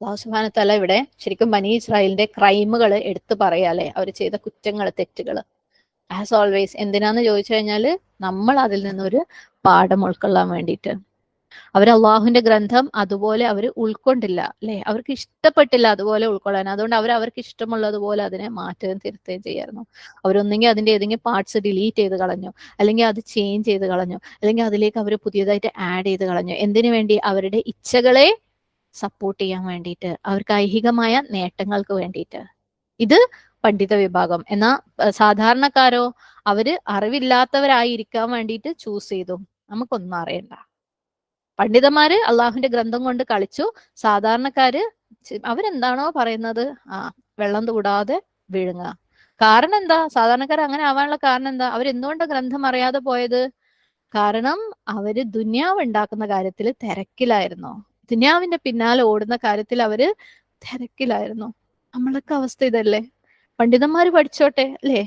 അള്ളാഹുസുബാനത്തല ഇവിടെ ശരിക്കും ബനി ഇസ്രായേലിന്റെ ക്രൈമുകൾ എടുത്തു പറയാല്ലേ? അവർ ചെയ്ത കുറ്റങ്ങൾ തെറ്റുകൾ ആസ് ഓൾവേസ് എന്തിനാന്ന് ചോദിച്ചു കഴിഞ്ഞാൽ നമ്മൾ അതിൽ നിന്നൊരു പാഠം ഉൾക്കൊള്ളാൻ വേണ്ടിയിട്ട്. അവർ അള്ളാഹുവിന്റെ ഗ്രന്ഥം അതുപോലെ അവർ ഉൾക്കൊണ്ടില്ല അല്ലെ? അവർക്ക് ഇഷ്ടപ്പെട്ടില്ല അതുപോലെ ഉൾക്കൊള്ളാൻ. അതുകൊണ്ട് അവർ അവർക്ക് ഇഷ്ടമുള്ളതുപോലെ അതിനെ മാറ്റുകയും തിരുത്തുകയും ചെയ്യായിരുന്നു. അവരൊന്നെങ്കിൽ അതിന്റെ ഏതെങ്കിലും പാർട്സ് ഡിലീറ്റ് ചെയ്ത് കളഞ്ഞു അല്ലെങ്കിൽ അത് ചേഞ്ച് ചെയ്ത് കളഞ്ഞു അല്ലെങ്കിൽ അതിലേക്ക് അവർ പുതിയതായിട്ട് ആഡ് ചെയ്ത് കളഞ്ഞു. എന്തിനു വേണ്ടി? അവരുടെ ഇച്ഛകളെ സപ്പോർട്ട് ചെയ്യാൻ വേണ്ടിയിട്ട് അവർക്ക് ഐഹികമായ നേട്ടങ്ങൾക്ക് വേണ്ടിയിട്ട്. ഇത് പണ്ഡിത വിഭാഗം. എന്നാ സാധാരണക്കാരോ അവർ അറിവില്ലാത്തവരായിരിക്കാൻ വേണ്ടിയിട്ട് ചൂസ് ചെയ്തു. നമുക്കൊന്നും അറിയണ്ട. പണ്ഡിതന്മാര് അള്ളാഹുവിന്റെ ഗ്രന്ഥം കൊണ്ട് കളിച്ചു. സാധാരണക്കാര് അവരെന്താണോ പറയുന്നത്? ആ വെള്ളം തൂടാതെ വിഴുങ്ങുക കാരണം എന്താ സാധാരണക്കാർ അങ്ങനെ ആവാനുള്ള കാരണം എന്താ അവർ അവരെന്തുകൊണ്ട് ഗ്രന്ഥം അറിയാതെ പോയത്? കാരണം അവർ ദുന്യാവ് ഉണ്ടാക്കുന്ന കാര്യത്തിൽ തിരക്കിലായിരുന്നു. ദുന്യാവിന്റെ പിന്നാലെ ഓടുന്ന കാര്യത്തിൽ അവർ തിരക്കിലായിരുന്നു. നമ്മളൊക്കെ അവസ്ഥ ഇതല്ലേ? പണ്ഡിതന്മാര് പഠിച്ചോട്ടെ അല്ലേ?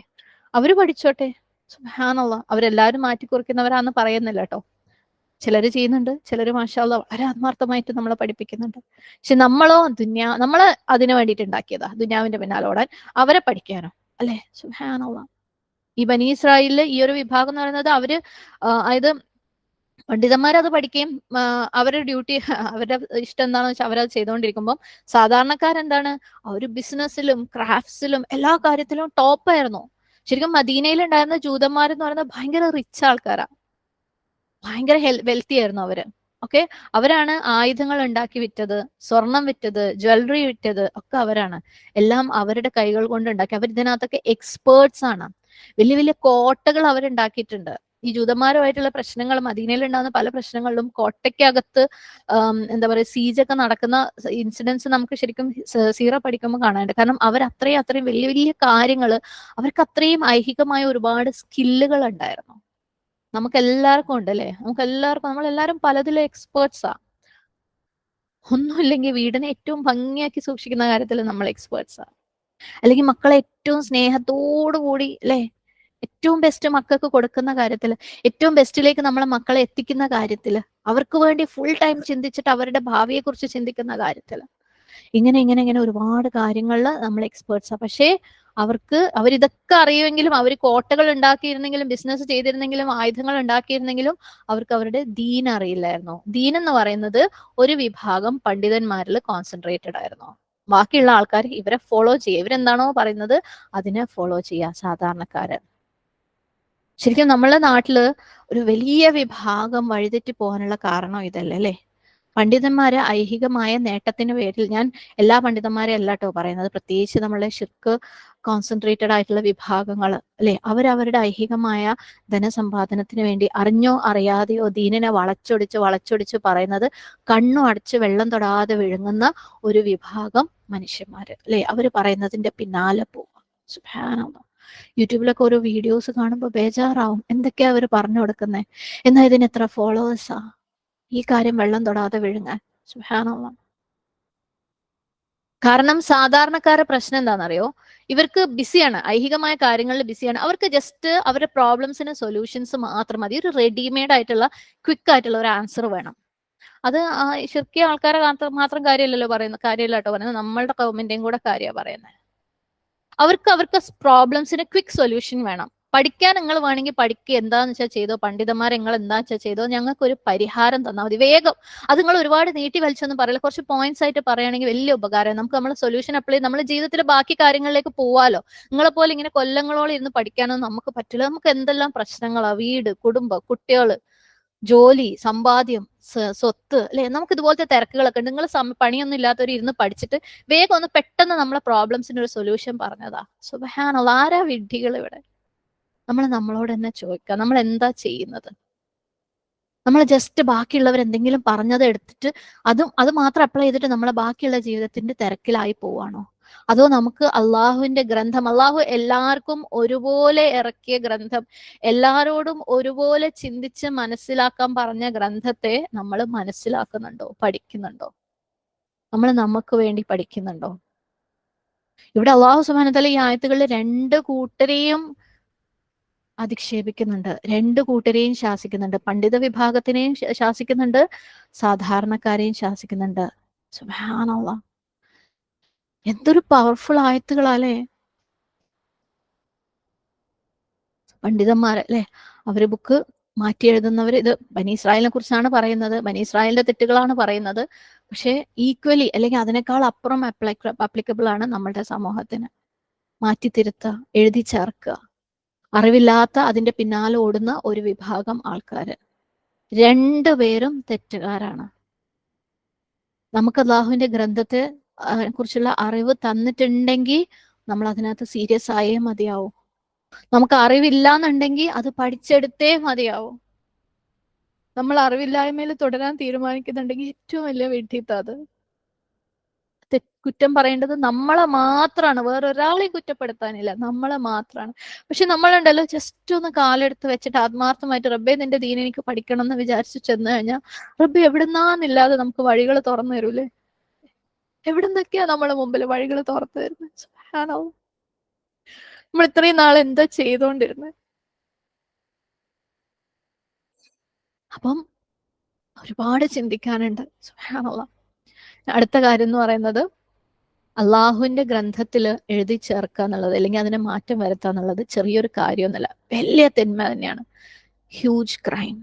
അവർ പഠിച്ചോട്ടെ? സുഹാനുള്ള അവരെല്ലാരും മാറ്റിക്കുറിക്കുന്നവരാന്ന് പറയുന്നില്ല കേട്ടോ ചിലര് ചെയ്യുന്നുണ്ട് ചിലര് മാഷാള്ള വളരെ ആത്മാർത്ഥമായിട്ട് നമ്മളെ പഠിപ്പിക്കുന്നുണ്ട്. പക്ഷെ നമ്മളോ ദുന്യാ നമ്മൾ അതിനു വേണ്ടിയിട്ട് ഉണ്ടാക്കിയതാ ദുന്യാവിന്റെ പിന്നാലെ ഓടാൻ അവരെ പഠിക്കാനോ അല്ലെ? സുഹാനുള്ള ഈ ബനി ഈ ഒരു വിഭാഗം എന്ന് പറയുന്നത് അവർ അതായത് പണ്ഡിതന്മാർ അത് പഠിക്കുകയും അവരുടെ ഡ്യൂട്ടി അവരുടെ ഇഷ്ടം എന്താണെന്ന് വെച്ചാൽ അവരത് ചെയ്തുകൊണ്ടിരിക്കുമ്പോൾ സാധാരണക്കാരെന്താണ്? അവർ ബിസിനസ്സിലും ക്രാഫ്റ്റ്സിലും എല്ലാ കാര്യത്തിലും ടോപ്പായിരുന്നു. ശരിക്കും മദീനയിൽ ഉണ്ടായിരുന്ന ജൂതന്മാരെന്ന് പറയുന്നത് ഭയങ്കര റിച്ച് ആൾക്കാരാ. ഭയങ്കര ഹെൽ വെൽത്തി ആയിരുന്നു അവർ. ഓക്കെ അവരാണ് ആയുധങ്ങൾ ഉണ്ടാക്കി വിറ്റത് സ്വർണം വിറ്റത് ജ്വല്ലറി വിറ്റത് ഒക്കെ അവരാണ്. എല്ലാം അവരുടെ കൈകൾ കൊണ്ട് ഉണ്ടാക്കി. അവർ ഇതിനകത്തൊക്കെ എക്സ്പേർട്സ് ആണ്. വലിയ വലിയ കോട്ടകൾ അവരുണ്ടാക്കിയിട്ടുണ്ട് ഈ ജൂതന്മാരുമായിട്ടുള്ള പ്രശ്നങ്ങൾ മദീനയിൽ ഉണ്ടാകുന്ന പല പ്രശ്നങ്ങളിലും കോട്ടയ്ക്കകത്ത് എന്താ പറയുക സീജൊക്കെ നടക്കുന്ന ഇൻസിഡൻസ് നമുക്ക് ശരിക്കും സീറ പഠിക്കുമ്പോൾ കാണാനുണ്ട്. കാരണം അവർ അത്രയും അത്രയും വലിയ വലിയ കാര്യങ്ങൾ അവർക്ക് അത്രയും ഐഹികമായ ഒരുപാട് സ്കില്ലുകൾ ഉണ്ടായിരുന്നു. നമുക്ക് എല്ലാവർക്കും ഉണ്ട് അല്ലേ? നമുക്ക് എല്ലാവർക്കും നമ്മൾ എല്ലാവരും പലതിലും എക്സ്പേർട്സാ ഒന്നുമില്ലെങ്കിൽ വീടിനെ ഏറ്റവും ഭംഗിയാക്കി സൂക്ഷിക്കുന്ന കാര്യത്തിൽ നമ്മൾ എക്സ്പേർട്സാ അല്ലെങ്കിൽ മക്കളെ ഏറ്റവും സ്നേഹത്തോടു കൂടി അല്ലേ? ഏറ്റവും ബെസ്റ്റ് മക്കൾക്ക് കൊടുക്കുന്ന കാര്യത്തിൽ ഏറ്റവും ബെസ്റ്റിലേക്ക് നമ്മളെ മക്കളെ എത്തിക്കുന്ന കാര്യത്തിൽ അവർക്ക് വേണ്ടി ഫുൾ ടൈം ചിന്തിച്ചിട്ട് അവരുടെ ഭാവിയെ കുറിച്ച് ചിന്തിക്കുന്ന കാര്യത്തിൽ ഇങ്ങനെ ഇങ്ങനെ ഇങ്ങനെ ഒരുപാട് കാര്യങ്ങളിൽ നമ്മൾ എക്സ്പേർട്സാ പക്ഷേ അവർക്ക് അവരിതൊക്കെ അറിയുമെങ്കിലും അവർ കോട്ടകൾ ഉണ്ടാക്കിയിരുന്നെങ്കിലും ബിസിനസ് ചെയ്തിരുന്നെങ്കിലും ആയുധങ്ങൾ ഉണ്ടാക്കിയിരുന്നെങ്കിലും അവർക്ക് അവരുടെ ദീൻ അറിയില്ലായിരുന്നു. ദീൻ എന്ന് പറയുന്നത് ഒരു വിഭാഗം പണ്ഡിതന്മാരിൽ കോൺസെൻട്രേറ്റഡ് ആയിരുന്നു. ബാക്കിയുള്ള ആൾക്കാർ ഇവരെ ഫോളോ ചെയ്യുക ഇവരെന്താണോ പറയുന്നത് അതിനെ ഫോളോ ചെയ്യുക സാധാരണക്കാര്. ശരിക്കും നമ്മളെ നാട്ടിൽ ഒരു വലിയ വിഭാഗം വഴിതെറ്റി പോകാനുള്ള കാരണം ഇതല്ലേ അല്ലേ? പണ്ഡിതന്മാര് ഐഹികമായ നേട്ടത്തിന് പേരിൽ ഞാൻ എല്ലാ പണ്ഡിതന്മാരെ അല്ല കേട്ടോ പറയുന്നത് പ്രത്യേകിച്ച് നമ്മളെ ഷിർക്ക് കോൺസെൻട്രേറ്റഡ് ആയിട്ടുള്ള വിഭാഗങ്ങൾ അല്ലെ? അവരവരുടെ ഐഹികമായ ധനസമ്പാദനത്തിന് വേണ്ടി അറിഞ്ഞോ അറിയാതെയോ ദീനനെ വളച്ചൊടിച്ച് വളച്ചൊടിച്ച് പറയുന്നത് കണ്ണു അടച്ച് വെള്ളം തൊടാതെ വിഴുങ്ങുന്ന ഒരു വിഭാഗം മനുഷ്യന്മാര് അല്ലെ? അവർ പറയുന്നതിന്റെ പിന്നാലെ പോവാ സുഭാനോ യൂട്യൂബിലൊക്കെ ഓരോ വീഡിയോസ് കാണുമ്പോൾ ബേജാറാവും. എന്തൊക്കെയാ അവർ പറഞ്ഞു കൊടുക്കുന്നത് എന്നാൽ ഇതിന് എത്ര ഫോളോവേഴ്സാ ഈ കാര്യം വെള്ളം തൊടാതെ വിഴുങ്ങാൻ. സുഹാനുള്ള കാരണം സാധാരണക്കാരുടെ പ്രശ്നം എന്താണെന്നറിയോ? ഇവർക്ക് ബിസിയാണ്. ഐഹികമായ കാര്യങ്ങളിൽ ബിസിയാണ്. അവർക്ക് ജസ്റ്റ് അവരുടെ പ്രോബ്ലംസിന് സൊല്യൂഷൻസ് മാത്രം മതി. ഒരു റെഡിമെയ്ഡ് ആയിട്ടുള്ള ക്വിക്ക് ആയിട്ടുള്ള ഒരു ആൻസർ വേണം. അത് ശരിക്കും ആൾക്കാരെ മാത്രം കാര്യമല്ലല്ലോ പറയുന്നത് കാര്യമല്ല കേട്ടോ പറയുന്നത്. നമ്മളുടെ കൗമിന്റെയും കൂടെ കാര്യമാണ് പറയുന്നത് അവർക്ക് അവർക്ക് പ്രോബ്ലംസിന് ക്വിക്ക് സൊല്യൂഷൻ വേണം. പഠിക്കാൻ നിങ്ങൾ വേണമെങ്കിൽ പഠിക്കുക എന്താന്ന് വെച്ചാൽ ചെയ്തോ? പണ്ഡിതന്മാർ നിങ്ങൾ എന്താ വെച്ചാൽ ചെയ്തോ? ഞങ്ങൾക്ക് ഒരു പരിഹാരം തന്നാൽ മതി. വേഗം. അത് നിങ്ങൾ ഒരുപാട് നീട്ടി വലിച്ചൊന്നും പറയില്ല. കുറച്ച് പോയിന്റ്സ് ആയിട്ട് പറയുകയാണെങ്കിൽ വലിയ ഉപകാരം. നമുക്ക് നമ്മൾ സൊല്യൂഷൻ അപ്ലൈ നമ്മുടെ ജീവിതത്തിലെ ബാക്കി കാര്യങ്ങളിലേക്ക് പോവാലോ. നിങ്ങളെ പോലെ ഇങ്ങനെ കൊല്ലങ്ങളോളം ഇരുന്ന് പഠിക്കാനൊന്നും നമുക്ക് പറ്റില്ല. നമുക്ക് എന്തെല്ലാം പ്രശ്നങ്ങളാണ് വീട് കുടുംബം കുട്ടികൾ. ജോലി സമ്പാദ്യം സ്വത്ത് അല്ലെ? നമുക്ക് ഇതുപോലത്തെ തിരക്കുകളൊക്കെ ഉണ്ട്. നിങ്ങൾ പണിയൊന്നും ഇല്ലാത്തവർ ഇരുന്ന് പഠിച്ചിട്ട് വേഗം ഒന്ന് പെട്ടെന്ന് നമ്മളെ പ്രോബ്ലംസിന് ഒരു സൊല്യൂഷൻ പറഞ്ഞതാ. സുബഹാനുള്ള ആരാ വിഡ്ഢികൾ ഇവിടെ? നമ്മൾ നമ്മളോട് തന്നെ ചോദിക്കുക നമ്മൾ എന്താ ചെയ്യുന്നത്? നമ്മൾ ജസ്റ്റ് ബാക്കിയുള്ളവർ എന്തെങ്കിലും പറഞ്ഞത് എടുത്തിട്ട് അതും അത് മാത്രം അപ്ലൈ ചെയ്തിട്ട് നമ്മളെ ബാക്കിയുള്ള ജീവിതത്തിന്റെ തിരക്കിലായി പോവാണോ? അതോ നമുക്ക് അള്ളാഹുവിന്റെ ഗ്രന്ഥം അള്ളാഹു എല്ലാവർക്കും ഒരുപോലെ ഇറക്കിയ ഗ്രന്ഥം എല്ലാരോടും ഒരുപോലെ ചിന്തിച്ച് മനസ്സിലാക്കാൻ പറഞ്ഞ ഗ്രന്ഥത്തെ നമ്മൾ മനസ്സിലാക്കുന്നുണ്ടോ പഠിക്കുന്നുണ്ടോ? നമ്മൾ നമുക്ക് വേണ്ടി പഠിക്കുന്നുണ്ടോ? ഇവിടെ അള്ളാഹു സുബാനത്തല ഈ ആയത്തുകളിൽ രണ്ട് കൂട്ടരെയും അധിക്ഷേപിക്കുന്നുണ്ട് രണ്ട് കൂട്ടരെയും ശാസിക്കുന്നുണ്ട്. പണ്ഡിത വിഭാഗത്തിനെയും ശാസിക്കുന്നുണ്ട് സാധാരണക്കാരെയും ശാസിക്കുന്നുണ്ട്. സുബാനുള്ള എന്തൊരു പവർഫുൾ ആയത്തുകളാലേ പണ്ഡിതന്മാർ അല്ലെ? അവർ ബുക്ക് മാറ്റി എഴുതുന്നവർ ഇത് ബനി ഇസ്രായേലിനെ കുറിച്ചാണ് പറയുന്നത്. ബനി ഇസ്രായേലിന്റെ തെറ്റുകളാണ് പറയുന്നത്. പക്ഷെ ഈക്വലി അല്ലെങ്കിൽ അതിനേക്കാൾ അപ്പുറം അപ്ലിക്കബിൾ ആണ് നമ്മളുടെ സമൂഹത്തിന്. മാറ്റി തിരുത്തുക എഴുതി ചേർക്കുക. അറിവില്ലാത്ത അതിന്റെ പിന്നാലെ ഓടുന്ന ഒരു വിഭാഗം ആൾക്കാര്. രണ്ടുപേരും തെറ്റുകാരാണ്. നമുക്ക് അള്ളാഹുവിന്റെ ഗ്രന്ഥത്തെ കുറിച്ചുള്ള അറിവ് തന്നിട്ടുണ്ടെങ്കിൽ നമ്മൾ അതിനകത്ത് സീരിയസ് ആയേ മതിയാവും. നമുക്ക് അറിവില്ല എന്നുണ്ടെങ്കിൽ അത് പഠിച്ചെടുത്തേ മതിയാവും. നമ്മൾ അറിവില്ലായ്മയിൽ തുടരാൻ തീരുമാനിക്കുന്നുണ്ടെങ്കിൽ ഏറ്റവും വലിയ വിഡ്ഢിത്ത അത്. കുറ്റം പറയേണ്ടത് നമ്മളെ മാത്രമാണ് വേറൊരാളെയും കുറ്റപ്പെടുത്താനില്ല. നമ്മളെ മാത്രമാണ് പക്ഷെ നമ്മളുണ്ടല്ലോ ജസ്റ്റ് ഒന്ന് കാലെടുത്ത് വെച്ചിട്ട് ആത്മാർത്ഥമായിട്ട് റബ്ബെ നിന്റെ ദീൻ എനിക്ക് പഠിക്കണം എന്ന് വിചാരിച്ചു ചെന്ന് കഴിഞ്ഞാൽ റബ്ബെ എവിടുന്നാന്നില്ലാതെ നമുക്ക് വഴികൾ തുറന്നു തരൂലേ എവിടുന്നൊക്കെയാ നമ്മളെ മുമ്പിൽ വഴികൾ തുറന്നു തരുന്നത് ആണോ നമ്മൾ ഇത്രയും നാൾ എന്താ ചെയ്തോണ്ടിരുന്നത് അപ്പം ഒരുപാട് ചിന്തിക്കാനുണ്ട്. സുഹാനുള്ള അടുത്ത കാര്യം എന്ന് പറയുന്നത് അള്ളാഹുവിന്റെ ഗ്രന്ഥത്തിൽ എഴുതി ചേർക്കുക എന്നുള്ളത് അല്ലെങ്കിൽ അതിനെ മാറ്റം വരുത്തുക എന്നുള്ളത് ചെറിയൊരു കാര്യമൊന്നുമല്ല. വലിയ തിന്മ തന്നെയാണ്. Huge crime.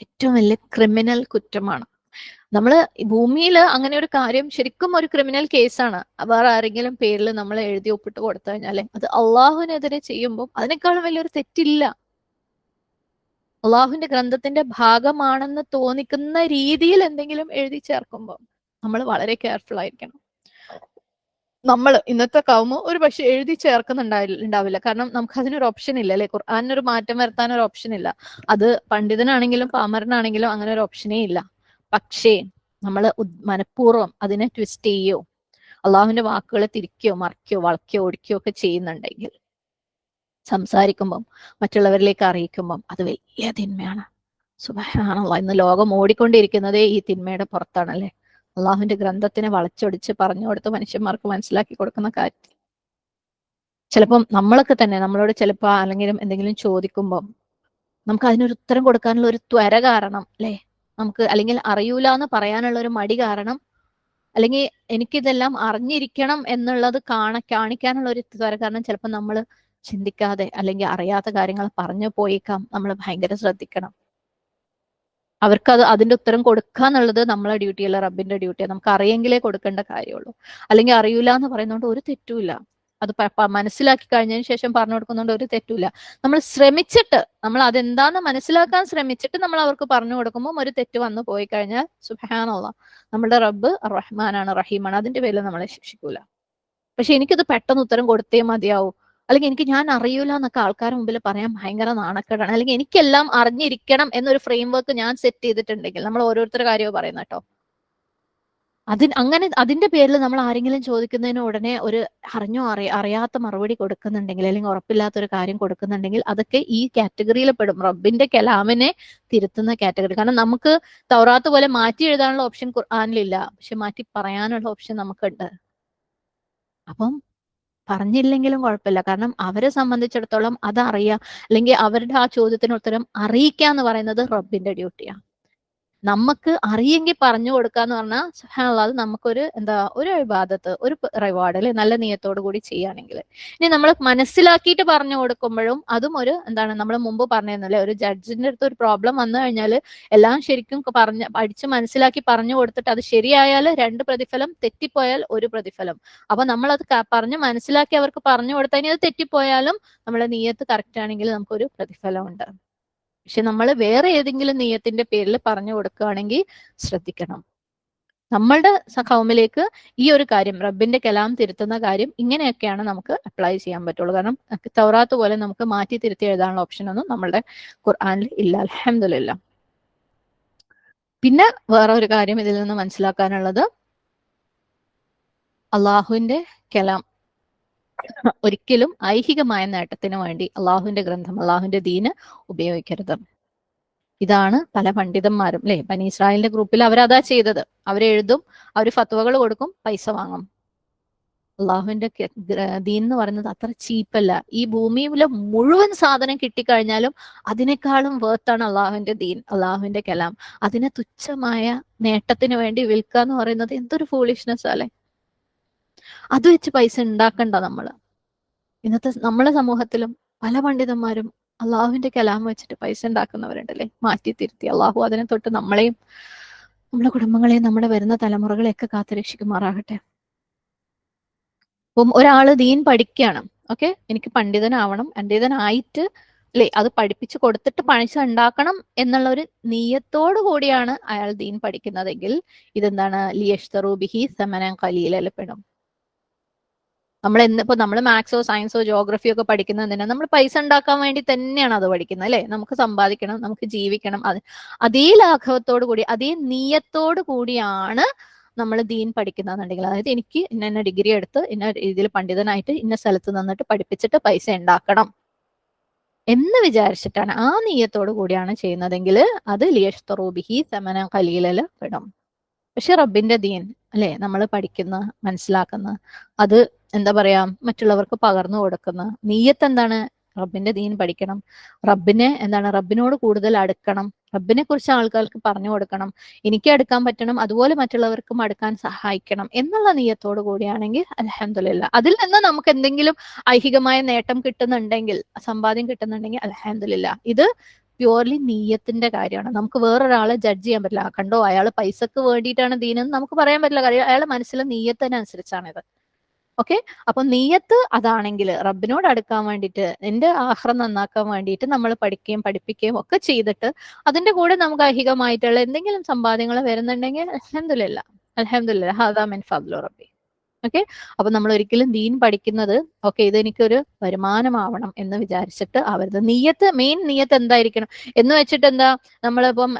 ഏറ്റവും വലിയ ക്രിമിനൽ കുറ്റമാണ്. നമ്മൾ ഭൂമിയിൽ അങ്ങനെ ഒരു കാര്യം ശരിക്കും ഒരു ക്രിമിനൽ കേസാണ്. വേറെ ആരെങ്കിലും പേരിൽ നമ്മൾ എഴുതി ഒപ്പിട്ട് കൊടുത്തു കഴിഞ്ഞാൽ അത് അള്ളാഹുവിനെതിരെ ചെയ്യുമ്പോൾ അതിനേക്കാളും വലിയൊരു തെറ്റില്ല. അള്ളാഹുവിന്റെ ഗ്രന്ഥത്തിന്റെ ഭാഗമാണെന്ന് തോന്നിക്കുന്ന രീതിയിൽ എന്തെങ്കിലും എഴുതി ചേർക്കുമ്പോൾ നമ്മൾ വളരെ കെയർഫുൾ ആയിരിക്കണം. നമ്മൾ ഇന്നത്തെ കൗമ ഒരു പക്ഷെ എഴുതി ചേർക്കുന്നുണ്ടാവില്ല കാരണം നമുക്ക് അതിനൊരു ഓപ്ഷൻ ഇല്ല അല്ലെ? ഖുർആാനൊരു മാറ്റം വരുത്താൻ ഒരു ഓപ്ഷൻ ഇല്ല. അത് പണ്ഡിതനാണെങ്കിലും പാമരനാണെങ്കിലും അങ്ങനെ ഒരു ഓപ്ഷനേ ഇല്ല. പക്ഷേ നമ്മൾ മനഃപൂർവം അതിനെ ട്വിസ്റ്റ് ചെയ്യോ അള്ളാഹുവിന്റെ വാക്കുകളെ തിരിക്കോ മറിക്കോ വളയ്ക്കോ ഒടിക്കോ ഒക്കെ ചെയ്യുന്നുണ്ടെങ്കിൽ സംസാരിക്കുമ്പം മറ്റുള്ളവരിലേക്ക് അറിയിക്കുമ്പം അത് വലിയ തിന്മയാണ്. സുബഹാണല്ലോ ഇന്ന് ലോകം ഓടിക്കൊണ്ടിരിക്കുന്നതേ ഈ തിന്മയുടെ പുറത്താണല്ലേ? അള്ളാഹുവിന്റെ ഗ്രന്ഥത്തിനെ വളച്ചൊടിച്ച് പറഞ്ഞു കൊടുത്ത് മനുഷ്യന്മാർക്ക് മനസ്സിലാക്കി കൊടുക്കുന്ന കാര്യത്തിൽ. ചിലപ്പം നമ്മളൊക്കെ തന്നെ നമ്മളോട് ചിലപ്പോ അല്ലെങ്കിലും എന്തെങ്കിലും ചോദിക്കുമ്പം നമുക്ക് അതിനൊരു ഉത്തരം കൊടുക്കാനുള്ള ഒരു ത്വര കാരണം അല്ലേ? നമുക്ക് അല്ലെങ്കിൽ അറിയൂല എന്ന് പറയാനുള്ള ഒരു മടി കാരണം അല്ലെങ്കിൽ എനിക്കിതെല്ലാം അറിഞ്ഞിരിക്കണം എന്നുള്ളത് കാണ കാണിക്കാനുള്ള ഒരു ത്വര കാരണം ചിലപ്പോൾ നമ്മൾ ചിന്തിക്കാതെ അല്ലെങ്കിൽ അറിയാത്ത കാര്യങ്ങൾ പറഞ്ഞു പോയേക്കാം. നമ്മൾ ഭയങ്കര ശ്രദ്ധിക്കണം. അവർക്ക് അത് അതിന്റെ ഉത്തരം കൊടുക്കുക എന്നുള്ളത് നമ്മളെ ഡ്യൂട്ടിയല്ല റബ്ബിന്റെ ഡ്യൂട്ടിയാണ് നമുക്ക് അറിയെങ്കിലേ കൊടുക്കേണ്ട കാര്യമുള്ളൂ. അല്ലെങ്കിൽ അറിയൂല എന്ന് പറയുന്നതുകൊണ്ട് ഒരു തെറ്റുമില്ല. അത് മനസ്സിലാക്കി കഴിഞ്ഞതിന് ശേഷം പറഞ്ഞു കൊടുക്കുന്നതുകൊണ്ട് ഒരു തെറ്റില്ല നമ്മൾ ശ്രമിച്ചിട്ട് നമ്മൾ അതെന്താന്ന് മനസ്സിലാക്കാൻ ശ്രമിച്ചിട്ട് നമ്മൾ അവർക്ക് പറഞ്ഞു കൊടുക്കുമ്പോൾ ഒരു തെറ്റ് വന്നു പോയി കഴിഞ്ഞാൽ സുഹാനുള്ള നമ്മുടെ റബ്ബ് റഹ്മാനാണ് റഹീമാണ്. അതിന്റെ പേരിൽ നമ്മളെ ശിക്ഷിക്കൂല. പക്ഷെ എനിക്കിത് പെട്ടെന്ന് ഉത്തരം കൊടുത്തേ മതിയാവൂ. അല്ലെങ്കിൽ എനിക്ക് ഞാൻ അറിയൂല എന്നൊക്കെ ആൾക്കാരുടെ മുമ്പിൽ പറയാൻ ഭയങ്കര നാണക്കേടാണ്. അല്ലെങ്കിൽ എനിക്കെല്ലാം അറിഞ്ഞിരിക്കണം എന്നൊരു ഫ്രെയിം വർക്ക് ഞാൻ സെറ്റ് ചെയ്തിട്ടുണ്ടെങ്കിൽ നമ്മൾ ഓരോരുത്തരുടെ കാര്യമോ പറയുന്ന കേട്ടോ. അതിന് അങ്ങനെ അതിന്റെ പേരിൽ നമ്മൾ ആരെങ്കിലും ചോദിക്കുന്നതിന് ഉടനെ ഒരു അറിഞ്ഞോ അറിയ അറിയാത്ത മറുപടി കൊടുക്കുന്നുണ്ടെങ്കിൽ അല്ലെങ്കിൽ ഉറപ്പില്ലാത്ത ഒരു കാര്യം കൊടുക്കുന്നുണ്ടെങ്കിൽ അതൊക്കെ ഈ കാറ്റഗറിയിൽ പെടും. റബ്ബിന്റെ കലാമിനെ തിരുത്തുന്ന കാറ്റഗറി. കാരണം നമുക്ക് തൗറാത്ത് പോലെ മാറ്റി എഴുതാനുള്ള ഓപ്ഷൻ ഖുർആാനിലില്ല. പക്ഷെ മാറ്റി പറയാനുള്ള ഓപ്ഷൻ നമുക്കുണ്ട്. അപ്പം പറഞ്ഞില്ലെങ്കിലും കുഴപ്പമില്ല. കാരണം അവരെ സംബന്ധിച്ചിടത്തോളം അതറിയാം. അല്ലെങ്കിൽ അവരുടെ ആ ചോദ്യത്തിന് ഉത്തരം അറിയിക്കുക എന്ന് പറയുന്നത് റബ്ബിന്റെ ഡ്യൂട്ടിയാണ്. നമുക്ക് അറിയെങ്കിൽ പറഞ്ഞു കൊടുക്കുക എന്ന് പറഞ്ഞാൽ സുബ്ഹാനല്ലാഹ് അത് നമുക്കൊരു എന്താ ഒരു വിവാദത്ത് ഒരു റിവാർഡ് അല്ലെ? നല്ല നിയത്തോടു കൂടി ചെയ്യുകയാണെങ്കിൽ ഇനി നമ്മൾ മനസ്സിലാക്കിയിട്ട് പറഞ്ഞു കൊടുക്കുമ്പോഴും അതും ഒരു എന്താണ് നമ്മൾ മുമ്പ് പറഞ്ഞിരുന്നല്ലേ ഒരു ജഡ്ജിന്റെ അടുത്ത് ഒരു പ്രോബ്ലം വന്നു കഴിഞ്ഞാൽ എല്ലാം ശരിക്കും പറഞ്ഞ് പഠിച്ച് മനസ്സിലാക്കി പറഞ്ഞു കൊടുത്തിട്ട് അത് ശരിയായാൽ രണ്ട് പ്രതിഫലം തെറ്റിപ്പോയാൽ ഒരു പ്രതിഫലം. അപ്പൊ നമ്മൾ അത് പറഞ്ഞ് മനസ്സിലാക്കി അവർക്ക് പറഞ്ഞു കൊടുത്താൽ അത് തെറ്റിപ്പോയാലും നമ്മളെ നീയത്ത് കറക്റ്റ് ആണെങ്കിൽ നമുക്കൊരു പ്രതിഫലം ഉണ്ട് പക്ഷെ നമ്മൾ വേറെ ഏതെങ്കിലും നെയ്യത്തിന്റെ പേരിൽ പറഞ്ഞു കൊടുക്കുകയാണെങ്കിൽ ശ്രദ്ധിക്കണം. നമ്മളുടെ സഖൗമിലേക്ക് ഈ ഒരു കാര്യം റബ്ബിന്റെ കലാം തിരുത്തുന്ന കാര്യം ഇങ്ങനെയൊക്കെയാണ് നമുക്ക് അപ്ലൈ ചെയ്യാൻ പറ്റുള്ളൂ. കാരണം തൗറാത്ത് പോലെ നമുക്ക് മാറ്റി തിരുത്തി എഴുതാനുള്ള ഓപ്ഷൻ ഒന്നും നമ്മളുടെ ഖുർആാനിൽ ഇല്ല. അലഹമില്ല പിന്നെ വേറെ ഒരു കാര്യം ഇതിൽ നിന്ന് മനസ്സിലാക്കാനുള്ളത്. അള്ളാഹുവിന്റെ കലാം ഒരിക്കലും ഐഹികമായ നേട്ടത്തിന് വേണ്ടി അള്ളാഹുവിന്റെ ഗ്രന്ഥം അള്ളാഹുവിന്റെ ദീന് ഉപയോഗിക്കരുത്. ഇതാണ് പല പണ്ഡിതന്മാരും അല്ലെ ബനി ഇസ്രായേലിന്റെ ഗ്രൂപ്പിൽ അവരതാ ചെയ്തത്. അവരെഴുതും അവർ ഫത്വകൾ കൊടുക്കും പൈസ വാങ്ങും. അള്ളാഹുവിന്റെ ദീൻ എന്ന് പറയുന്നത് അത്ര ചീപ്പല്ല. ഈ ഭൂമിയിലെ മുഴുവൻ സാധനം കിട്ടിക്കഴിഞ്ഞാലും അതിനേക്കാളും വേർത്താണ് അള്ളാഹുവിന്റെ ദീൻ അള്ളാഹുവിന്റെ കലാം. അതിനെ തുച്ഛമായ നേട്ടത്തിന് വേണ്ടി വിൽക്കുക എന്ന് പറയുന്നത് എന്തൊരു ഫൂളിഷ്നെസ് അല്ലെ? അത് വെച്ച് പൈസ ഉണ്ടാക്കണ്ട നമ്മൾ. ഇന്നത്തെ നമ്മളെ സമൂഹത്തിലും പല പണ്ഡിതന്മാരും അള്ളാഹുവിന്റെ കലാം വെച്ചിട്ട് പൈസ ഉണ്ടാക്കുന്നവരുണ്ടല്ലേ മാറ്റി തിരുത്തി. അള്ളാഹു അതിനെ തൊട്ട് നമ്മളെയും നമ്മുടെ കുടുംബങ്ങളെയും നമ്മുടെ വരുന്ന തലമുറകളെയൊക്കെ കാത്തുരക്ഷിക്കുമാറാകട്ടെ അപ്പം ഒരാൾ ദീൻ പഠിക്കുകയാണ് ഓക്കെ? എനിക്ക് പണ്ഡിതനാവണം പണ്ഡിതനായിട്ട് അല്ലെ അത് പഠിപ്പിച്ചു കൊടുത്തിട്ട് പൈസ ഉണ്ടാക്കണം എന്നുള്ള ഒരു നീയത്തോടു കൂടിയാണ് അയാൾ ദീൻ പഠിക്കുന്നതെങ്കിൽ ഇതെന്താണ്? ലിയഷ്തറു ബിഹി സമനം കലീലപ്പെടും നമ്മൾ എന്ന് ഇപ്പൊ നമ്മൾ മാത്സോ സയൻസോ ജോഗ്രഫിയോ ഒക്കെ പഠിക്കുന്നത് തന്നെ നമ്മൾ പൈസ ഉണ്ടാക്കാൻ വേണ്ടി തന്നെയാണ് അത് പഠിക്കുന്നത് അല്ലെ? നമുക്ക് സമ്പാദിക്കണം നമുക്ക് ജീവിക്കണം. അത് അതേ ലാഘവത്തോടു കൂടി അതേ നീയത്തോടു കൂടിയാണ് നമ്മൾ ദീൻ പഠിക്കുന്നതെന്നുണ്ടെങ്കിൽ. അതായത് എനിക്ക് ഇന്ന ഇന്ന ഡിഗ്രി എടുത്ത് ഇന്ന രീതിയിൽ പണ്ഡിതനായിട്ട് ഇന്ന സ്ഥലത്ത് നിന്നിട്ട് പഠിപ്പിച്ചിട്ട് പൈസ ഉണ്ടാക്കണം എന്ന് വിചാരിച്ചിട്ടാണ് ആ നീയത്തോടു കൂടിയാണ് ചെയ്യുന്നതെങ്കിൽ അത് ലിയഷ്തറൂബിഹി സമന കലീലല് പെടും. പക്ഷെ റബ്ബിന്റെ ദീൻ അല്ലെ? നമ്മൾ പഠിക്കുന്ന മനസ്സിലാക്കുന്ന അത് എന്താ പറയാ മറ്റുള്ളവർക്ക് പകർന്നു കൊടുക്കുന്ന നീയത്ത് എന്താണ് റബ്ബിന്റെ ദീൻ പഠിക്കണം. റബ്ബിനെ എന്താണ്? റബ്ബിനോട് കൂടുതൽ അടുക്കണം. റബ്ബിനെ കുറിച്ച് ആൾക്കാർക്ക് പറഞ്ഞു കൊടുക്കണം. എനിക്ക് അടുക്കാൻ പറ്റണം അതുപോലെ മറ്റുള്ളവർക്കും അടുക്കാൻ സഹായിക്കണം എന്നുള്ള നീയത്തോടു കൂടിയാണെങ്കിൽ അലഹമില്ല അതിൽ നിന്ന് നമുക്ക് എന്തെങ്കിലും ഐഹികമായ നേട്ടം കിട്ടുന്നുണ്ടെങ്കിൽ സമ്പാദ്യം കിട്ടുന്നുണ്ടെങ്കിൽ അലഹമില്ല ഇത് പ്യുവർലി നീയത്തിന്റെ കാര്യമാണ്. നമുക്ക് വേറൊരാളെ ജഡ്ജ് ചെയ്യാൻ പറ്റില്ല. കണ്ടോ അയാൾ പൈസക്ക് വേണ്ടിയിട്ടാണ് ദീനെന്ന് നമുക്ക് പറയാൻ പറ്റില്ല കാര്യം. അയാളെ മനസ്സിലെ നീയത്തിനനുസരിച്ചാണ് ഇത് ഓക്കെ അപ്പൊ നീയത്ത് അതാണെങ്കിൽ റബ്ബിനോട് അടുക്കാൻ വേണ്ടിയിട്ട് എന്റെ ആഹ്റം നന്നാക്കാൻ വേണ്ടിയിട്ട് നമ്മൾ പഠിക്കുകയും പഠിപ്പിക്കുകയും ഒക്കെ ചെയ്തിട്ട് അതിന്റെ കൂടെ നമുക്ക് ഐഹികമായിട്ടുള്ള എന്തെങ്കിലും സമ്പാദ്യങ്ങൾ വരുന്നുണ്ടെങ്കിൽ അലഹമില്ല അലഹമില്ല ഹാദാ മിൻ ഫബ്ലു റബ്ബി. ഓക്കെ? അപ്പൊ നമ്മൾ ഒരിക്കലും ദീൻ പഠിക്കുന്നത് ഓക്കെ ഇതെനിക്കൊരു വരുമാനമാവണം എന്ന് വിചാരിച്ചിട്ട് ആവരുത്. നീയത്ത് മെയിൻ നീയത്ത് എന്തായിരിക്കണം? എന്ന് വെച്ചിട്ട് എന്താ നമ്മളിപ്പം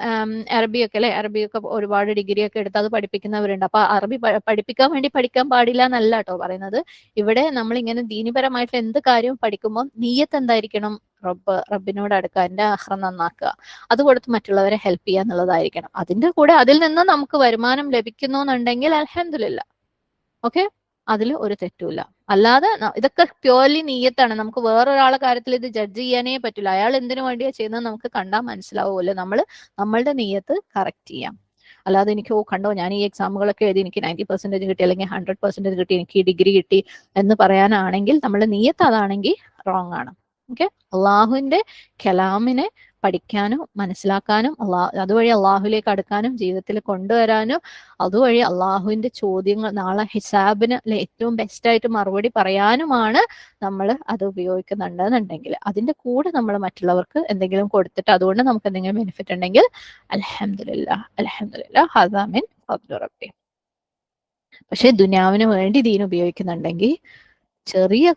അറബിയൊക്കെ അല്ലെ? അറബിയൊക്കെ ഒരുപാട് ഡിഗ്രി ഒക്കെ എടുത്ത് അത് പഠിപ്പിക്കുന്നവരുണ്ട്. അപ്പൊ അറബി പഠിപ്പിക്കാൻ വേണ്ടി പഠിക്കാൻ പാടില്ല എന്നല്ല കേട്ടോ പറയുന്നത്. ഇവിടെ നമ്മൾ ഇങ്ങനെ ദീനിപരമായിട്ട് എന്ത് കാര്യവും പഠിക്കുമ്പോൾ നീയത്ത് എന്തായിരിക്കണം? റബ്ബ് റബ്ബിനോട് അടുക്കുക എന്റെ ആഹ്റം നന്നാക്കുക. അത് കൊടുത്ത് മറ്റുള്ളവരെ ഹെൽപ്പ് ചെയ്യുക എന്നുള്ളതായിരിക്കണം. അതിന്റെ കൂടെ അതിൽ നിന്ന് നമുക്ക് വരുമാനം ലഭിക്കുന്നു എന്നുണ്ടെങ്കിൽ അലഹമില്ല ഓക്കെ? അതിൽ ഒരു തെറ്റുമില്ല. അല്ലാതെ ഇതൊക്കെ പ്യോർലി നീയത്താണ്. നമുക്ക് വേറൊരാളെ കാര്യത്തിൽ ഇത് ജഡ്ജ് ചെയ്യാനേ പറ്റില്ല. അയാൾ എന്തിനു വേണ്ടിയാ ചെയ്യുന്നത് നമുക്ക് കണ്ടാൽ മനസ്സിലാവുമല്ലോ നമ്മൾ നമ്മളുടെ നീയത്ത് കറക്റ്റ് ചെയ്യാം. അല്ലാതെ എനിക്ക് ഓ കണ്ടോ ഞാൻ ഈ എക്സാമുകളൊക്കെ എഴുതി എനിക്ക് നയന്റി പെർസെന്റേജ് കിട്ടി അല്ലെങ്കിൽ ഹൺഡ്രഡ് പെർസെന്റേജ് കിട്ടി എനിക്ക് ഈ ഡിഗ്രി കിട്ടി എന്ന് പറയാനാണെങ്കിൽ നമ്മുടെ നീയത്ത് അതാണെങ്കിൽ റോങ് ആണ്. ഓക്കെ? അള്ളാഹുവിന്റെ കലാമിനെ പഠിക്കാനും മനസ്സിലാക്കാനും അള്ളാഹ് അതുവഴി അള്ളാഹുലേക്ക് അടുക്കാനും ജീവിതത്തിൽ കൊണ്ടുവരാനും അതുവഴി അള്ളാഹുവിന്റെ ചോദ്യങ്ങൾ നാളെ ഹിസാബിന് ഏറ്റവും ബെസ്റ്റായിട്ട് മറുപടി പറയാനുമാണ് നമ്മൾ അത് ഉപയോഗിക്കുന്നുണ്ടെന്നുണ്ടെങ്കിൽ. അതിന്റെ കൂടെ നമ്മൾ മറ്റുള്ളവർക്ക് എന്തെങ്കിലും കൊടുത്തിട്ട് അതുകൊണ്ട് നമുക്ക് എന്തെങ്കിലും ബെനിഫിറ്റ് ഉണ്ടെങ്കിൽ അലഹമില്ല അലഹമില്ല ഹസാമിൻ പക്ഷെ ദുനിയാവിന് വേണ്ടി ദീൻ ഉപയോഗിക്കുന്നുണ്ടെങ്കിൽ ചെറിയ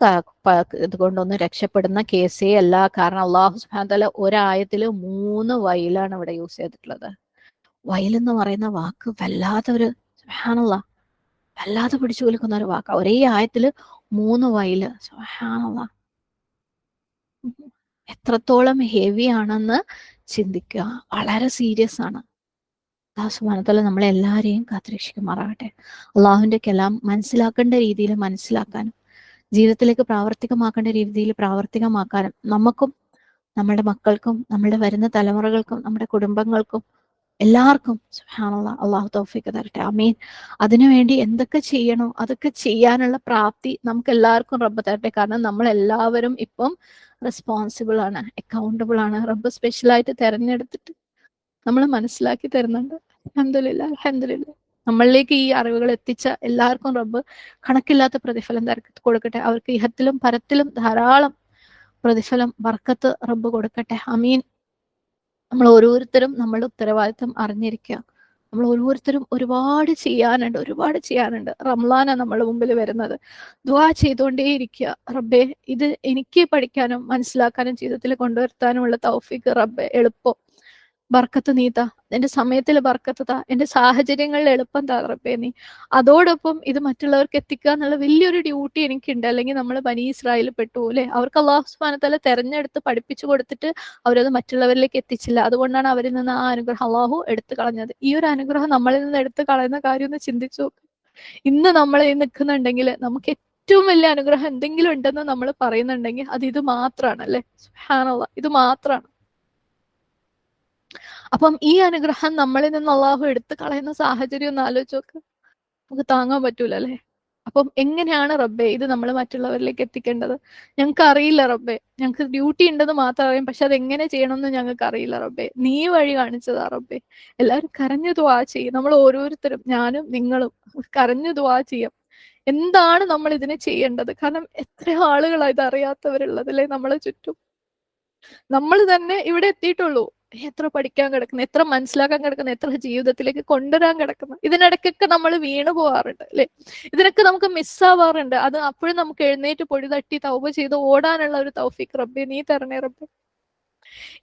ഇതുകൊണ്ടൊന്നും രക്ഷപ്പെടുന്ന കേസേ അല്ല. കാരണം അള്ളാഹു സുബാന്തല ഒരായത്തിൽ മൂന്ന് വയലാണ് ഇവിടെ യൂസ് ചെയ്തിട്ടുള്ളത്. വയൽ എന്ന് പറയുന്ന വാക്ക് വല്ലാത്ത ഒരു സുഹാനുള്ള വല്ലാതെ പിടിച്ചു കൊലക്കുന്ന ഒരു വാക്ക. ഒരേ ആയത്തിൽ മൂന്ന് വയൽ സുഹാനുള്ള എത്രത്തോളം ഹെവി ആണെന്ന് ചിന്തിക്കുക. വളരെ സീരിയസ് ആണ്. അള്ളാഹുസുബാനത്തല്ല നമ്മളെ എല്ലാവരെയും കാത്തുരക്ഷിക്കുമാറാകട്ടെ. അള്ളാഹുവിന്റെ കലാം മനസ്സിലാക്കേണ്ട രീതിയിൽ മനസ്സിലാക്കാനും ജീവിതത്തിലേക്ക് പ്രാവർത്തികമാക്കേണ്ട രീതിയിൽ പ്രാവർത്തികമാക്കാനും നമുക്കും നമ്മുടെ മക്കൾക്കും നമ്മുടെ വരുന്ന തലമുറകൾക്കും നമ്മുടെ കുടുംബങ്ങൾക്കും എല്ലാവർക്കും സുഹാനുള്ള അള്ളാഹു തോഫിക്ക് തരട്ടെ. അമീൻ അതിനുവേണ്ടി എന്തൊക്കെ ചെയ്യണോ അതൊക്കെ ചെയ്യാനുള്ള പ്രാപ്തി നമുക്ക് എല്ലാവർക്കും റബ്ബ് തരട്ടെ. കാരണം നമ്മൾ എല്ലാവരും ഇപ്പം റെസ്പോൺസിബിൾ ആണ് അക്കൗണ്ടബിൾ ആണ്. റബ്ബ് സ്പെഷ്യലായിട്ട് തിരഞ്ഞെടുത്തിട്ട് നമ്മൾ മനസ്സിലാക്കി തരുന്നുണ്ട്. അഹമ്മദില്ല അഹമ്മദില്ല നമ്മളിലേക്ക് ഈ അറിവുകൾ എത്തിച്ച എല്ലാവർക്കും റബ്ബ് കണക്കില്ലാത്ത പ്രതിഫലം കൊടുക്കട്ടെ. അവർക്ക് ഇഹത്തിലും പരത്തിലും ധാരാളം പ്രതിഫലം വർക്കത്ത് റബ്ബ് കൊടുക്കട്ടെ. അമീൻ. നമ്മൾ ഓരോരുത്തരും നമ്മളുടെ ഉത്തരവാദിത്വം അറിഞ്ഞിരിക്കുക. നമ്മൾ ഓരോരുത്തരും ഒരുപാട് ചെയ്യാനുണ്ട് ഒരുപാട് ചെയ്യാനുണ്ട്. റംലാന നമ്മുടെ മുമ്പിൽ വരുന്നത്. ദ്വാ ചെയ്തുകൊണ്ടേയിരിക്കുക. റബ്ബെ ഇത് എനിക്ക് പഠിക്കാനും മനസ്സിലാക്കാനും ജീവിതത്തിൽ കൊണ്ടുവരുത്താനുമുള്ള തൗഫിക്ക് റബ്ബെ എളുപ്പം. ബർക്കത്ത് നീ താ. എന്റെ സമയത്തിൽ ബർക്കത്ത് താ. എന്റെ സാഹചര്യങ്ങളിൽ എളുപ്പം താറപ്പേ നീ. അതോടൊപ്പം ഇത് മറ്റുള്ളവർക്ക് എത്തിക്കുക എന്നുള്ള വലിയൊരു ഡ്യൂട്ടി എനിക്കുണ്ട്. അല്ലെങ്കിൽ നമ്മൾ ബനി ഇസ്രായേൽ പെട്ടു അല്ലെ? അവർക്ക് അള്ളാഹു സുബാനത്തല തെരഞ്ഞെടുത്ത് പഠിപ്പിച്ചു കൊടുത്തിട്ട് അവരത് മറ്റുള്ളവരിലേക്ക് എത്തിച്ചില്ല. അതുകൊണ്ടാണ് അവരിൽ നിന്ന് ആ അനുഗ്രഹം അള്ളാഹു എടുത്തു കളഞ്ഞത്. ഈ ഒരു അനുഗ്രഹം നമ്മളിൽ നിന്ന് എടുത്തു കളയുന്ന കാര്യം ഒന്ന് ചിന്തിച്ചു ഇന്ന് നമ്മൾ നിൽക്കുന്നുണ്ടെങ്കിൽ നമുക്ക് ഏറ്റവും വലിയ അനുഗ്രഹം എന്തെങ്കിലും ഉണ്ടെന്ന് നമ്മൾ പറയുന്നുണ്ടെങ്കിൽ അത് ഇത് മാത്രമാണ് അല്ലെ? ഹാനുള്ള ഇത് മാത്രമാണ് അപ്പം ഈ അനുഗ്രഹം നമ്മളിൽ നിന്ന് അള്ളാഹു എടുത്തു കളയുന്ന സാഹചര്യം ഒന്ന് ആലോചിച്ച് നോക്ക്. നമുക്ക് താങ്ങാൻ പറ്റൂല അല്ലെ? അപ്പം എങ്ങനെയാണ് റബ്ബെ ഇത് നമ്മൾ മറ്റുള്ളവരിലേക്ക് എത്തിക്കേണ്ടത്? ഞങ്ങൾക്ക് അറിയില്ല റബ്ബെ. ഞങ്ങൾക്ക് ഡ്യൂട്ടി ഉണ്ടെന്ന് മാത്രം അറിയാം. പക്ഷെ അത് എങ്ങനെ ചെയ്യണമെന്ന് ഞങ്ങൾക്ക് അറിയില്ല റബ്ബെ. നീ വഴി കാണിച്ചതാ റബ്ബെ. എല്ലാവരും കരഞ്ഞു ദ്വാ ചെയ്യും. നമ്മൾ ഓരോരുത്തരും ഞാനും നിങ്ങളും കരഞ്ഞു ദ്വാ ചെയ്യാം. എന്താണ് നമ്മൾ ഇതിനെ ചെയ്യേണ്ടത്? കാരണം എത്ര ആളുകളാണ് ഇത് അറിയാത്തവരുള്ളത് അല്ലെ നമ്മളെ ചുറ്റും? നമ്മൾ തന്നെ ഇവിടെ എത്തിയിട്ടുള്ളൂ. എത്ര പഠിക്കാൻ കിടക്കുന്നു എത്ര മനസ്സിലാക്കാൻ കിടക്കുന്നു എത്ര ജീവിതത്തിലേക്ക് കൊണ്ടുവരാൻ കിടക്കുന്നു. ഇതിനിടയ്ക്കൊക്കെ നമ്മൾ വീണു പോവാറുണ്ട് അല്ലെ? ഇതിനൊക്കെ നമുക്ക് മിസ്സാവാറുണ്ട് അത് അപ്പോഴും നമുക്ക് എഴുന്നേറ്റ് പൊടി തട്ടി തൗബ ചെയ്ത് ഓടാനുള്ള ഒരു തൗഫിക് റബ്ബി നീ തരണേ റബ്ബി.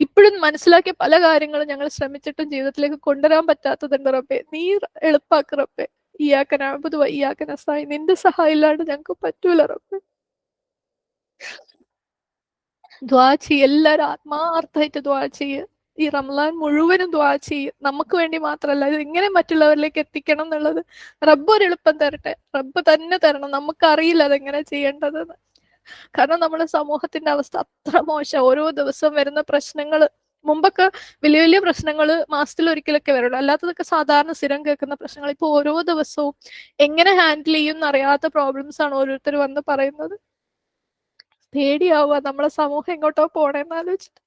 ഇപ്പോഴും മനസ്സിലാക്കിയ പല കാര്യങ്ങളും ഞങ്ങൾ ശ്രമിച്ചിട്ടും ജീവിതത്തിലേക്ക് കൊണ്ടുവരാൻ പറ്റാത്തതുണ്ട് റബ്ബെ. നീ എളുപ്പാക്ക് റബ്ബെ. ഇയാക്കൻ അഴുപത് ഇയാക്കൻ അസായി. നിന്റെ സഹായം ഇല്ലാണ്ട് ഞങ്ങൾക്ക് പറ്റൂല റബ്ബെ. ദ്വാ ചെയ്യ. എല്ലാരും ആത്മാർത്ഥമായിട്ട് ദ്വാ ചെയ്യ. ഈ റംലാൻ മുഴുവനും ദ്വാ ചെയ്യും. നമുക്ക് വേണ്ടി മാത്രമല്ല ഇത് എങ്ങനെ മറ്റുള്ളവരിലേക്ക് എത്തിക്കണം എന്നുള്ളത് റബ്ബ് ഒരു എളുപ്പം തരട്ടെ. റബ്ബ് തന്നെ തരണം. നമുക്കറിയില്ല അതെങ്ങനെ ചെയ്യേണ്ടതെന്ന്. കാരണം നമ്മുടെ സമൂഹത്തിന്റെ അവസ്ഥ അത്ര മോശം. ഓരോ ദിവസം വരുന്ന പ്രശ്നങ്ങൾ മുമ്പൊക്കെ വലിയ വലിയ പ്രശ്നങ്ങൾ മാസത്തിൽ ഒരിക്കലൊക്കെ വരുള്ളൂ. അല്ലാത്തതൊക്കെ സാധാരണ സ്ഥിരം കേൾക്കുന്ന പ്രശ്നങ്ങൾ. ഇപ്പൊ ഓരോ ദിവസവും എങ്ങനെ ഹാൻഡിൽ ചെയ്യും എന്നറിയാത്ത പ്രോബ്ലംസ് ആണ് ഓരോരുത്തർ വന്ന് പറയുന്നത്. പേടിയാവുക. നമ്മളെ സമൂഹം എങ്ങോട്ടോ പോണേന്ന് ആലോചിച്ചിട്ട്.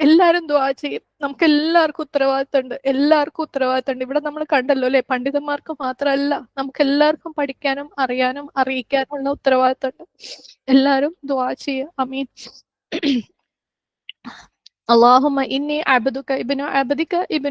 എല്ലാവരും ദ്വാ ചെയ്യും. നമുക്ക് എല്ലാവർക്കും ഉത്തരവാദിത്തമുണ്ട്. എല്ലാവർക്കും ഉത്തരവാദിത്തമുണ്ട്. ഇവിടെ നമ്മൾ കണ്ടല്ലോ അല്ലെ? പണ്ഡിതന്മാർക്ക് മാത്രമല്ല നമുക്ക് എല്ലാവർക്കും പഠിക്കാനും അറിയാനും അറിയിക്കാനുള്ള ഉത്തരവാദിത്തമുണ്ട്. എല്ലാവരും ദ്വാ ചെയ്യുക. അമീൻ അള്ളാഹുമ ഇന്നി അബദുക്ക ഇബിനു അബദിക്ക ഇബിൻ